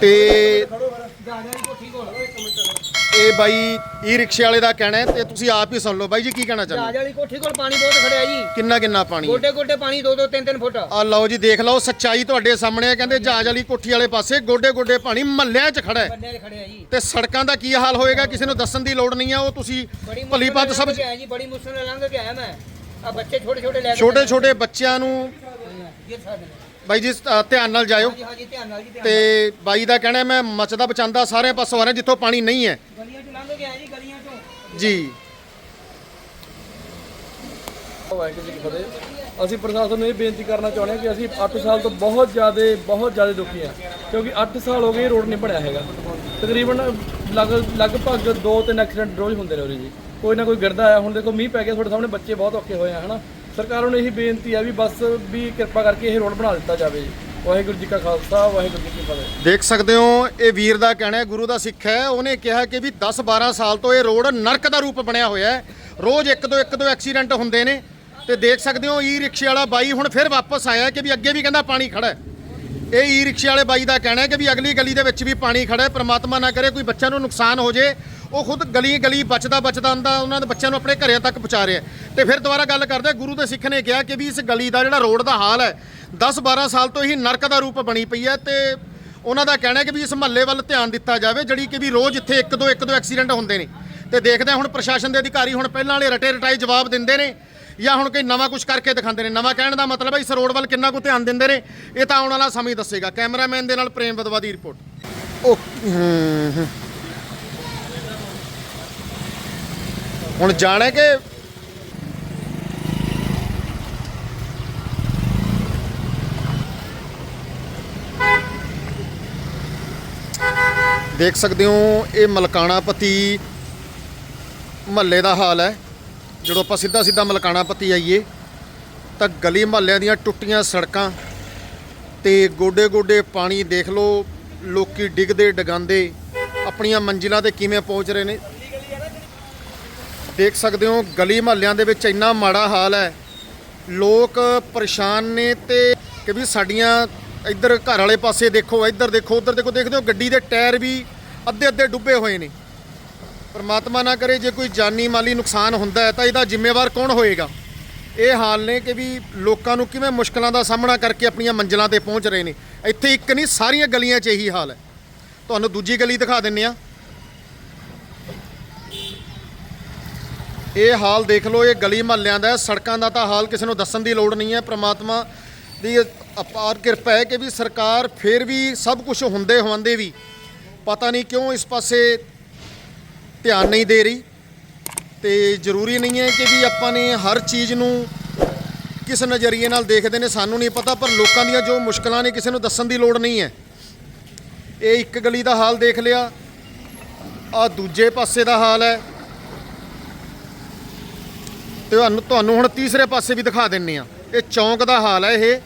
ਤੇ ਦੀ ਇਹ ਬਾਈ ਈ ਰਿਕਸ਼ੇ ਵਾਲੇ ਦਾ ਕਹਿਣਾ ਹੈ ਤੇ ਤੁਸੀਂ ਆਪ ਹੀ ਸੁਣ ਲਓ। ਬਾਈ ਜੀ ਕੀ ਕਹਿਣਾ ਚਾਹੁੰਦੇ ਵਾਲੀ ਕੋਠੀ ਕੋਲ ਪਾਣੀ ਬਹੁਤ ਖੜਿਆ ਜੀ। ਕਿੰਨਾ ਕਿੰਨਾ ਪਾਣੀ ਹੈ? ਗੋਡੇ ਗੋਡੇ ਪਾਣੀ 2 2 3 3 ਫੁੱਟ। ਆ ਲਓ ਜੀ ਦੇਖ ਲਓ ਸੱਚਾਈ ਤੁਹਾਡੇ ਸਾਹਮਣੇ ਹੈ। ਕਹਿੰਦੇ ਜਹਾਜ਼ ਵਾਲੀ ਕੋਠੀ ਵਾਲੇ ਪਾਸੇ ਗੋਡੇ ਗੋਡੇ ਪਾਣੀ ਮਹੱਲਿਆਂ 'ਚ ਖੜਾ ਹੈ। ਬੰਨਿਆਂ 'ਚ ਖੜਿਆ ਜੀ। ਤੇ ਸੜਕਾਂ ਦਾ ਕੀ ਹਾਲ ਹੋਏਗਾ? ਕਿਸੇ ਨੂੰ ਦੱਸਣ ਦੀ ਲੋੜ ਨਹੀਂ ਹੈ ਉਹ ਤੁਸੀਂ ਬੜੀ ਭਲੀ ਭਾਂਤ ਸਭ ਆਇਆ ਜੀ ਬੜੀ ਮੁਸ਼ਕਲ ਨਾਲ ਲੰਘ ਕੇ ਆਇਆ ਮੈਂ। ਆ ਬੱਚੇ ਛੋਟੇ ਛੋਟੇ ਲੈ ਕੇ ਛੋਟੇ ਛੋਟੇ ਬੱਚਿਆਂ ਨੂੰ ਸਾਡੇ ਬਾਈ ਜੀ ਅ, ਧਿਆਨ ਨਾਲ ਜਾਇਓ। ਹਾਂਜੀ ਹਾਂਜੀ ਧਿਆਨ ਨਾਲ ਜੀ ਧਿਆਨ ਤੇ ਬਾਈ ਦਾ ਕਹਿਣਾ ਹੈ, ਮੈਂ ਮੱਚਦਾ ਬਚਾਉਂਦਾ ਸਾਰੇ ਪਾਸੋਂ ਆ ਰਿਹਾ ਜਿੱਥੋਂ ਪਾਣੀ ਨਹੀਂ ਹੈ। ਨਾਲ। ਗਲੀਆਂ 'ਚ ਲੰਘ ਕੇ ਆਇਆ ਜੀ ਗਲੀਆਂ 'ਚੋਂ। ਜੀ। ਵਾਹਿਗੁਰੂ ਜੀ ਕੀ ਫਤਿਹ। ਅਸੀਂ ਪ੍ਰਸ਼ਾਸਨ ਨੂੰ ਇਹ ਬੇਨਤੀ ਕਰਨਾ ਚਾਹੁੰਦੇ ਹਾਂ ਕਿ ਅਸੀਂ 8 ਸਾਲ ਤੋਂ ਬਹੁਤ ਜ਼ਿਆਦਾ ਬਹੁਤ ਜ਼ਿਆਦਾ ਦੁਖੀ ਹਾਂ ਕਿਉਂਕਿ 8 ਸਾਲ ਹੋ ਗਏ ਰੋਡ ਨਹੀਂ ਬਣਿਆ ਹੈਗਾ। ਤਕਰੀਬਨ ਲਗ ਲਗਭਗ 2-3 ਐਕਸੀਡੈਂਟ ਰੋਜ਼ ਹੁੰਦੇ ਨੇ ਉਰੇ ਜੀ। ਕੋਈ ਨਾ ਕੋਈ ਗਿਰਦਾ ਆ ਹੁਣ ਦੇਖੋ ਮੀਂਹ ਪੈ ਗਿਆ ਤੁਹਾਡੇ ਸਾਹਮਣੇ ਬੱਚੇ ਬਹੁਤ ਔਖੇ ਹੋਏ ਆ ਹਨਾ? ਸਰਕਾਰ ਨੂੰ ਇਹੀ ਬੇਨਤੀ ਹੈ ਵੀ ਬਸ ਵੀ ਕਿਰਪਾ ਕਰਕੇ ਇਹ ਰੋਡ ਬਣਾ ਦਿੱਤਾ ਜਾਵੇ ਵਾਹਿਗੁਰੂ ਜੀ ਕਾ ਖਾਲਸਾ, ਵਾਹਿਗੁਰੂ ਜੀ ਕੀ ਫਤਿਹ। ਦੇਖ ਸਕਦੇ ਹੋ, ਇਹ ਵੀਰ ਦਾ ਕਹਿਣਾ ਹੈ, ਗੁਰੂ ਦਾ ਸਿੱਖ ਹੈ। ਉਹਨੇ ਕਿਹਾ ਕਿ ਵੀ 10 12 ਸਾਲ ਤੋਂ ਇਹ ਰੋਡ ਨਰਕ ਦਾ ਰੂਪ ਬਣਿਆ ਹੋਇਆ ਹੈ। ਰੋਜ਼ ਇੱਕ ਦੋ ਇੱਕ ਦੋ ਐਕਸੀਡੈਂਟ ਹੁੰਦੇ ਨੇ। ਤੇ ਦੇਖ ਸਕਦੇ ਹੋ ਈ ਰਿਕਸ਼ੇ ਵਾਲਾ ਬਾਈ ਹੁਣ ਫਿਰ ਵਾਪਸ ਆਇਆ ਕਿ ਵੀ ਅੱਗੇ ਵੀ ਕਹਿੰਦਾ ਪਾਣੀ ਖੜਾ ਹੈ। ਇਹ ਈ ਰਿਕਸ਼ੇ ਵਾਲੇ ਬਾਈ ਦਾ ਕਹਿਣਾ ਹੈ ਕਿ ਵੀ ਅਗਲੀ ਗਲੀ ਦੇ ਵਿੱਚ ਵੀ ਪਾਣੀ ਖੜਾ ਹੈ। ਪ੍ਰਮਾਤਮਾ ਨਾ ਕਰੇ ਕੋਈ ਬੱਚਾ ਨੂੰ ਨੁਕਸਾਨ ਹੋ ਜੇ। ਉਹ ਖੁਦ ਗਲੀ ਗਲੀ ਬਚਦਾ ਬਚਦਾ ਆਂਦਾ ਉਹਨਾਂ ਦੇ ਬੱਚਿਆਂ ਨੂੰ ਆਪਣੇ ਘਰਿਆਂ ਤੱਕ ਪਹੁੰਚਾ ਰਿਹਾ ਹੈ। ਤੇ ਫਿਰ ਦੁਬਾਰਾ ਗੱਲ ਕਰਦੇ ਗੁਰੂ ਦੇ ਸਿੱਖ ਨੇ ਕਿਹਾ ਕਿ ਵੀ ਇਸ ਗਲੀ ਦਾ ਜਿਹੜਾ ਰੋਡ ਦਾ ਹਾਲ ਹੈ 10 12 ਸਾਲ ਤੋਂ ਹੀ ਨਰਕ ਦਾ ਰੂਪ ਬਣੀ ਪਈ ਹੈ ਤੇ ਉਹਨਾਂ ਦਾ ਕਹਿਣਾ ਹੈ ਕਿ ਵੀ ਇਸ ਮਹੱਲੇ ਵੱਲ ਧਿਆਨ ਦਿੱਤਾ ਜਾਵੇ, ਜਿਹੜੀ ਕਿ ਵੀ ਰੋਜ਼ ਇੱਥੇ ਇੱਕ ਦੋ ਇੱਕ ਦੋ ਐਕਸੀਡੈਂਟ ਹੁੰਦੇ ਨੇ। ਤੇ ਦੇਖਦੇ ਹੁਣ ਪ੍ਰਸ਼ਾਸਨ ਦੇ ਅਧਿਕਾਰੀ ਹੁਣ ਪਹਿਲਾਂ ਵਾਲੇ ਰਟੇ ਰਟਾਈ ਜਵਾਬ ਦਿੰਦੇ ਨੇ ਜਾਂ ਹੁਣ ਕੋਈ ਨਵਾਂ ਕੁਝ ਕਰਕੇ ਦਿਖਾਉਂਦੇ ਨੇ। ਨਵਾਂ ਕਹਿਣ ਦਾ ਮਤਲਬ ਹੈ ਇਸ ਰੋਡ ਵੱਲ ਕਿੰਨਾ ਕੁ ਧਿਆਨ ਦਿੰਦੇ ਨੇ, ਇਹ ਤਾਂ ਆਉਣ ਵਾਲਾ ਸਮਾਂ ਹੀ ਦੱਸੇਗਾ। ਕੈਮਰਾਮੈਨ ਦੇ ਨਾਲ ਪ੍ਰੇਮ ਬਦਵਾ ਦੀ ਰਿਪੋਰਟ। ਉਹ ਹੂੰ, ਹੂੰ। ਹੁਣ ਜਾਣੇ ਕਿ ਦੇਖ ਸਕਦੇ ਹੋ, ਇਹ ਮਲਕਾਣਾ ਪਤੀ ਮਹੱਲੇ ਦਾ ਹਾਲ ਹੈ। ਜਦੋਂ ਆਪਾਂ ਸਿੱਧਾ ਸਿੱਧਾ ਮਲਕਾਣਾ ਪਤੀ ਆਈਏ, ਤਾਂ ਗਲੀ ਮਹੱਲਿਆਂ ਦੀਆਂ ਟੁੱਟੀਆਂ ਸੜਕਾਂ ਤੇ ਗੋਡੇ ਗੋਡੇ ਪਾਣੀ ਦੇਖ ਲਓ, ਲੋਕੀ ਡਿੱਗਦੇ ਡਗਾਉਂਦੇ, ਆਪਣੀਆਂ ਮੰਜ਼ਿਲਾਂ ਤੇ ਕਿਵੇਂ ਪਹੁੰਚ ਰਹੇ ਨੇ। ਦੇਖ ਸਕਦੇ ਹੋ, ਗਲੀ ਮਹੱਲਿਆਂ ਦੇ ਵਿੱਚ ਇੰਨਾ ਮਾੜਾ ਹਾਲ ਹੈ। ਲੋਕ ਪਰੇਸ਼ਾਨ ਨੇ ਤੇ ਕਿ ਵੀ ਸਾਡੀਆਂ ਇੱਧਰ ਘਰ ਵਾਲੇ ਪਾਸੇ ਦੇਖੋ, ਇੱਧਰ ਦੇਖੋ, ਉੱਧਰ ਦੇਖੋ, ਦੇਖਦੇ ਹੋ ਗੱਡੀ ਦੇ ਟਾਇਰ ਵੀ ਅੱਧੇ ਅੱਧੇ ਡੁੱਬੇ ਹੋਏ ਨੇ। ਪਰਮਾਤਮਾ ਨਾ ਕਰੇ, ਜੇ ਕੋਈ ਜਾਨੀ ਮਾਲੀ ਨੁਕਸਾਨ ਹੁੰਦਾ ਹੈ, ਤਾਂ ਇਹਦਾ ਜ਼ਿੰਮੇਵਾਰ ਕੌਣ ਹੋਏਗਾ? ਇਹ ਹਾਲ ਨੇ ਕਿ ਵੀ ਲੋਕਾਂ ਨੂੰ ਕਿਵੇਂ ਮੁਸ਼ਕਲਾਂ ਦਾ ਸਾਹਮਣਾ ਕਰਕੇ ਆਪਣੀਆਂ ਮੰਜ਼ਿਲਾਂ ਤੇ ਪਹੁੰਚ ਰਹੇ ਨੇ। ਇੱਥੇ ਇੱਕ ਨਹੀਂ, ਸਾਰੀਆਂ ਗਲੀਆਂ 'ਚ ਇਹੀ ਹਾਲ ਹੈ। ਤੁਹਾਨੂੰ ਦੂਜੀ ਗਲੀ ਦਿਖਾ ਦਿੰਨੇ ਆ ਇਹ ਹਾਲ ਦੇਖ ਲਓ, ਇਹ ਗਲੀ ਮਹੱਲਿਆਂ ਦਾ ਸੜਕਾਂ ਦਾ ਤਾਂ ਹਾਲ ਕਿਸੇ ਨੂੰ ਦੱਸਣ ਦੀ ਲੋੜ ਨਹੀਂ ਹੈ। ਪ੍ਰਮਾਤਮਾ ਦੀ ਅਪਾਰ ਕਿਰਪਾ ਹੈ ਕਿ ਵੀ ਸਰਕਾਰ ਫਿਰ ਵੀ ਸਭ ਕੁਝ ਹੁੰਦੇ ਹੁੰਦੇ ਵੀ ਪਤਾ ਨਹੀਂ ਕਿਉਂ ਇਸ ਪਾਸੇ ਧਿਆਨ ਨਹੀਂ ਦੇ ਰਹੀ ਤੇ ਜ਼ਰੂਰੀ ਨਹੀਂ ਹੈ ਕਿ ਵੀ ਆਪਾਂ ਨੇ ਹਰ ਚੀਜ਼ ਨੂੰ ਕਿਸ ਨਜ਼ਰੀਏ ਨਾਲ ਦੇਖਦੇ ਨੇ, ਸਾਨੂੰ ਨਹੀਂ ਪਤਾ, ਪਰ ਲੋਕਾਂ ਦੀਆਂ ਜੋ ਮੁਸ਼ਕਲਾਂ ਨੇ ਕਿਸੇ ਨੂੰ ਦੱਸਣ ਦੀ ਲੋੜ ਨਹੀਂ ਹੈ। ਇਹ ਇੱਕ ਗਲੀ ਦਾ ਹਾਲ ਦੇਖ ਲਿਆ ਆ ਦੂਜੇ ਪਾਸੇ ਦਾ ਹਾਲ ਹੈ। ਤੇ ਤੁਹਾਨੂੰ ਤੁਹਾਨੂੰ ਹੁਣ ਤੀਸਰੇ ਪਾਸੇ ਵੀ ਦਿਖਾ ਦਿੰਨੇ ਆ। ਇਹ ਚੌਂਕ ਦਾ ਹਾਲ ਹੈ ਇਹ।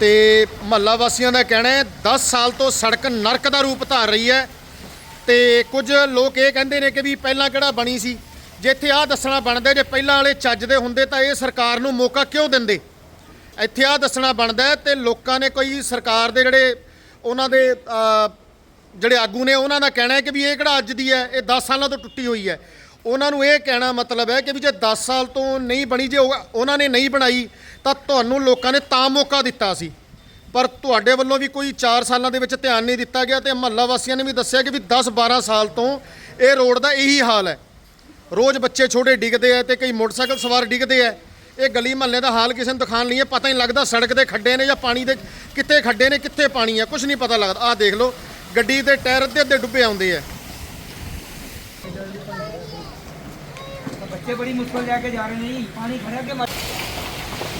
ਤੇ ਮਹੱਲਾ ਵਾਸੀਆਂ ਦਾ ਕਹਿਣਾ ਹੈ 10 ਸਾਲ ਤੋਂ ਸੜਕ ਨਰਕ ਦਾ ਰੂਪ ਧਾਰ ਰਹੀ ਹੈ। ਤੇ ਕੁਝ ਲੋਕ ਇਹ ਕਹਿੰਦੇ ਨੇ ਕਿ ਵੀ ਪਹਿਲਾਂ ਕਿਹੜਾ ਬਣੀ ਸੀ? ਜੇ ਇੱਥੇ ਆਹ ਦੱਸਣਾ ਬਣਦਾ ਜੇ ਪਹਿਲਾਂ ਵਾਲੇ ਚੱਜ ਦੇ ਹੁੰਦੇ ਤਾਂ ਇਹ ਸਰਕਾਰ ਨੂੰ ਮੌਕਾ ਕਿਉਂ ਦਿੰਦੇ? ਇੱਥੇ ਆਹ ਦੱਸਣਾ ਬਣਦਾ ਹੈ ਤੇ ਲੋਕਾਂ ਨੇ ਕੋਈ ਸਰਕਾਰ ਦੇ ਜਿਹੜੇ ਉਹਨਾਂ ਦੇ ਜਿਹੜੇ ਆਗੂ ਨੇ ਉਹਨਾਂ ਦਾ ਕਹਿਣਾ ਹੈ ਕਿ ਵੀ ਇਹ ਕਿਹੜਾ ਅੱਜ ਦੀ ਹੈ? ਇਹ 10 ਸਾਲਾਂ ਤੋਂ ਟੁੱਟੀ ਹੋਈ ਹੈ। ਉਹਨਾਂ ਨੂੰ ਇਹ ਕਹਿਣਾ ਮਤਲਬ ਹੈ ਕਿ ਵੀ ਜੇ 10 ਸਾਲ ਤੋਂ ਨਹੀਂ ਬਣੀ, ਜੇ ਉਹਨਾਂ ਨੇ ਨਹੀਂ ਬਣਾਈ, ਤਾਂ ਤੁਹਾਨੂੰ ਲੋਕਾਂ ਨੇ ਤਾਂ ਮੌਕਾ ਦਿੱਤਾ ਸੀ। ਪਰ ਤੁਹਾਡੇ ਵੱਲੋਂ ਵੀ ਕੋਈ 4 ਸਾਲਾਂ ਦੇ ਵਿੱਚ ਧਿਆਨ ਨਹੀਂ ਦਿੱਤਾ ਗਿਆ ਤੇ ਮਹੱਲਾ ਵਾਸੀਆਂ ਨੇ ਵੀ ਦੱਸਿਆ ਕਿ ਵੀ 10 12 ਸਾਲ ਤੋਂ ਇਹ ਰੋਡ ਦਾ ਇਹੀ ਹਾਲ ਹੈ। ਰੋਜ਼ ਬੱਚੇ ਛੋਟੇ ਡਿੱਗਦੇ ਆ ਤੇ ਕਈ ਮੋਟਰਸਾਈਕਲ ਸਵਾਰ ਡਿੱਗਦੇ ਆ। ਇਹ ਗਲੀ ਮਹੱਲੇ ਦਾ ਹਾਲ ਕਿਸੇ ਨੂੰ ਦਿਖਾਣ ਲਈ ਹੈ, ਪਤਾ ਨਹੀਂ ਲੱਗਦਾ ਸੜਕ ਦੇ ਖੱਡੇ ਨੇ ਜਾਂ ਪਾਣੀ ਦੇ ਕਿੱਥੇ ਖੱਡੇ ਨੇ, ਕਿੱਥੇ ਪਾਣੀ ਹੈ ਕੁਝ ਨਹੀਂ ਪਤਾ ਲੱਗਦਾ। ਆਹ ਦੇਖ ਲਓ, ਗੱਡੀ ਦੇ ਟਾਇਰ ਅੱਧੇ ਅੱਧੇ ਡੁੱਬੇ ਆਉਂਦੇ ਆ। ਬੱਚੇ ਬੜੀ ਮੁਸ਼ਕਲ ਲੈ ਕੇ ਜਾ ਰਹੇ ਨੇ ਜੀ, ਪਾਣੀ ਖੜਿਆ ਕੇ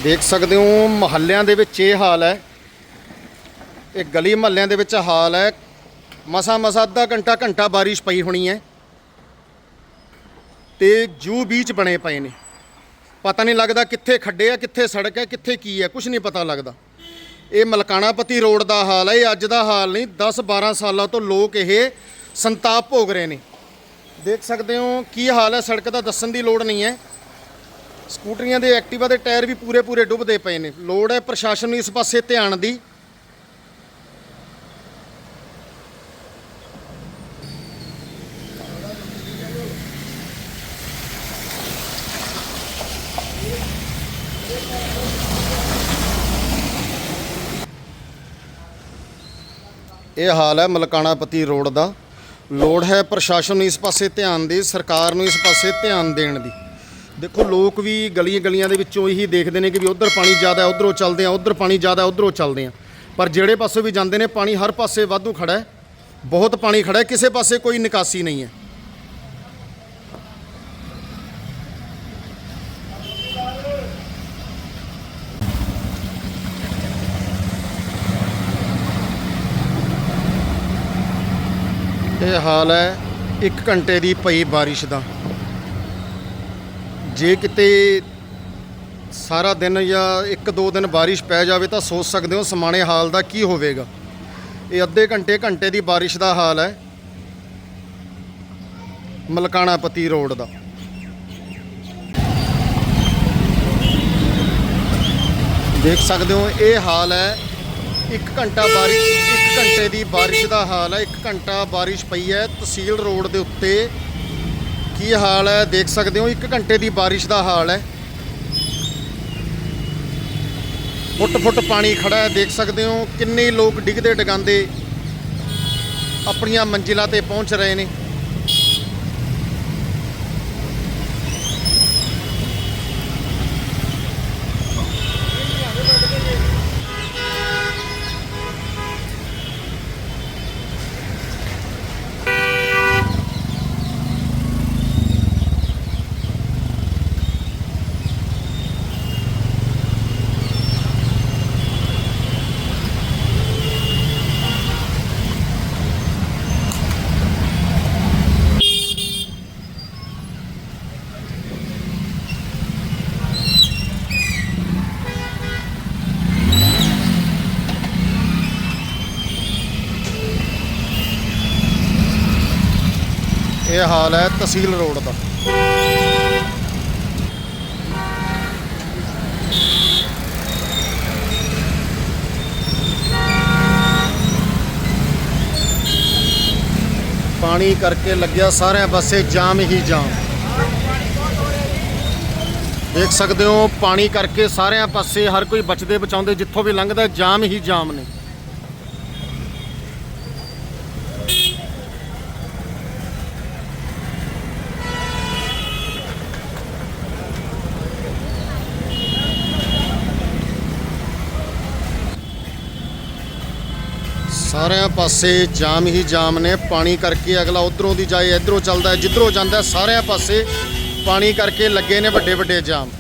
ਦੇਖ ਸਕਦੇ ਹੋ ਮਹੱਲਿਆਂ ਦੇ ਵਿੱਚ ਇਹ ਹਾਲ ਹੈ। ਇਹ ਗਲੀ ਮਹੱਲਿਆਂ ਦੇ ਵਿੱਚ ਹਾਲ ਹੈ। ਮਸਾ ਮਸਾ ਅੱਧਾ ਘੰਟਾ ਘੰਟਾ ਬਾਰਿਸ਼ ਪਈ ਹੋਣੀ ਹੈ ਤੇ ਜੂ ਬੀਚ ਬਣੇ ਪਏ ਨੇ। ਪਤਾ ਨਹੀਂ ਲੱਗਦਾ ਕਿੱਥੇ ਖੱਡੇ ਆ, ਕਿੱਥੇ ਸੜਕ ਹੈ ਕਿੱਥੇ ਕੀ ਹੈ ਕੁਝ ਨਹੀਂ ਪਤਾ ਲੱਗਦਾ। ਇਹ ਮਲਕਾਣਾਪਤੀ ਰੋਡ ਦਾ ਹਾਲ ਹੈ। ਇਹ ਅੱਜ ਦਾ ਹਾਲ ਨਹੀਂ 10 12 ਸਾਲਾਂ ਤੋਂ ਲੋਕ ਇਹ ਸੰਤਾਪ ਭੋਗ ਰਹੇ ਨੇ। ਦੇਖ ਸਕਦੇ ਹੋ ਕੀ ਹਾਲ ਹੈ, ਸੜਕ ਦਾ ਦੱਸਣ ਦੀ ਲੋੜ ਨਹੀਂ ਹੈ। ਸਕੂਟਰੀਆਂ ਦੇ ਐਕਟਿਵਾ ਦੇ ਟਾਇਰ ਵੀ ਪੂਰੇ ਪੂਰੇ ਡੁੱਬਦੇ ਪਏ ਨੇ। ਲੋੜ ਹੈ ਪ੍ਰਸ਼ਾਸਨ ਨੂੰ ਇਸ ਪਾਸੇ ਧਿਆਨ ਦੀ। ਇਹ ਹਾਲ ਹੈ ਮਲਕਾਣਾ ਪਤੀ ਰੋਡ ਦਾ। ਲੋੜ ਹੈ ਪ੍ਰਸ਼ਾਸਨ ਨੂੰ ਇਸ ਪਾਸੇ ਧਿਆਨ ਦੇ, ਸਰਕਾਰ ਨੂੰ ਇਸ ਪਾਸੇ ਧਿਆਨ ਦੇਣ ਦੀ। ਦੇਖੋ, ਲੋਕ ਵੀ ਗਲੀਆਂ ਗਲੀਆਂ ਦੇ ਵਿੱਚੋਂ ਇਹੀ ਦੇਖਦੇ ਨੇ ਕਿ ਵੀ ਉਧਰ ਪਾਣੀ ਜ਼ਿਆਦਾ ਹੈ, ਉਧਰੋਂ ਚੱਲਦੇ ਆ, ਉਧਰ ਪਾਣੀ ਜ਼ਿਆਦਾ ਹੈ, ਉਧਰੋਂ ਚੱਲਦੇ ਆ। ਪਰ ਜਿਹੜੇ ਪਾਸੇ ਵੀ ਜਾਂਦੇ ਨੇ, ਪਾਣੀ ਹਰ ਪਾਸੇ ਵਾਧੂ ਖੜਾ ਹੈ। ਬਹੁਤ ਪਾਣੀ ਖੜਾ ਹੈ, ਕਿਸੇ ਪਾਸੇ ਕੋਈ ਨਿਕਾਸੀ ਨਹੀਂ ਹੈ। ਇਹ ਹਾਲ ਹੈ 1 ਘੰਟੇ ਦੀ ਪਈ ਬਾਰਿਸ਼ ਦਾ। ਜੇ ਕਿਤੇ ਸਾਰਾ ਦਿਨ ਜਾਂ ਇੱਕ ਦੋ ਦਿਨ ਬਾਰਿਸ਼ ਪੈ ਜਾਵੇ ਤਾਂ ਸੋਚ ਸਕਦੇ ਹੋ ਸਮਾਣੇ ਹਾਲ ਦਾ ਕੀ ਹੋਵੇਗਾ। ਇਹ ਅੱਧੇ ਘੰਟੇ ਘੰਟੇ ਦੀ ਬਾਰਿਸ਼ ਦਾ ਹਾਲ ਹੈ, ਮਲਕਾਣਾਪਤੀ ਰੋਡ ਦਾ। ਦੇਖ ਸਕਦੇ ਹੋ, ਇਹ ਹਾਲ ਹੈ 1 ਘੰਟਾ ਬਾਰਿਸ਼ 1 ਘੰਟੇ ਦੀ ਬਾਰਿਸ਼ ਦਾ ਹਾਲ ਹੈ 1 ਘੰਟਾ ਬਾਰਿਸ਼ ਪਈ ਹੈ। ਤਹਿਸੀਲ ਰੋਡ ਦੇ ਉੱਤੇ ਕੀ ਹਾਲ ਹੈ? ਦੇਖ ਸਕਦੇ ਹੋ 1 ਘੰਟੇ ਦੀ ਬਾਰਿਸ਼ ਦਾ ਹਾਲ ਹੈ। ਫੁੱਟ ਫੁੱਟ ਪਾਣੀ ਖੜਾ ਹੈ, ਦੇਖ ਸਕਦੇ ਹੋ, ਕਿੰਨੇ ਲੋਕ ਡਿੱਗਦੇ ਡਗਾਉਂਦੇ ਆਪਣੀਆਂ ਮੰਜ਼ਿਲਾਂ ਤੇ ਪਹੁੰਚ ਰਹੇ ਨੇ। ਇਹ ਹਾਲ ਹੈ ਤਹਿਸੀਲ ਰੋਡ ਦਾ। ਪਾਣੀ ਕਰਕੇ ਲੱਗਿਆ ਸਾਰਿਆਂ ਪਾਸੇ ਜਾਮ ਹੀ ਜਾਮ। ਦੇਖ ਸਕਦੇ ਹੋ, ਪਾਣੀ ਕਰਕੇ ਸਾਰਿਆਂ ਪਾਸੇ ਹਰ ਕੋਈ ਬਚਦੇ ਬਚਾਉਂਦੇ ਜਿੱਥੋਂ ਵੀ ਲੰਘਦਾ, ਜਾਮ ਹੀ ਜਾਮ ਨੇ। ਸਾਰਿਆਂ ਪਾਸੇ ਜਾਮ ਹੀ ਜਾਮ ਨੇ। ਪਾਣੀ ਕਰਕੇ ਅਗਲਾ ਉਧਰੋਂ ਦੀ ਜਾਏ, ਇਧਰੋਂ ਚੱਲਦਾ ਜਿੱਧਰੋਂ ਜਾਂਦਾ ਸਾਰਿਆਂ ਪਾਸੇ ਪਾਣੀ ਕਰਕੇ ਲੱਗੇ ਨੇ ਵੱਡੇ ਵੱਡੇ ਜਾਮ।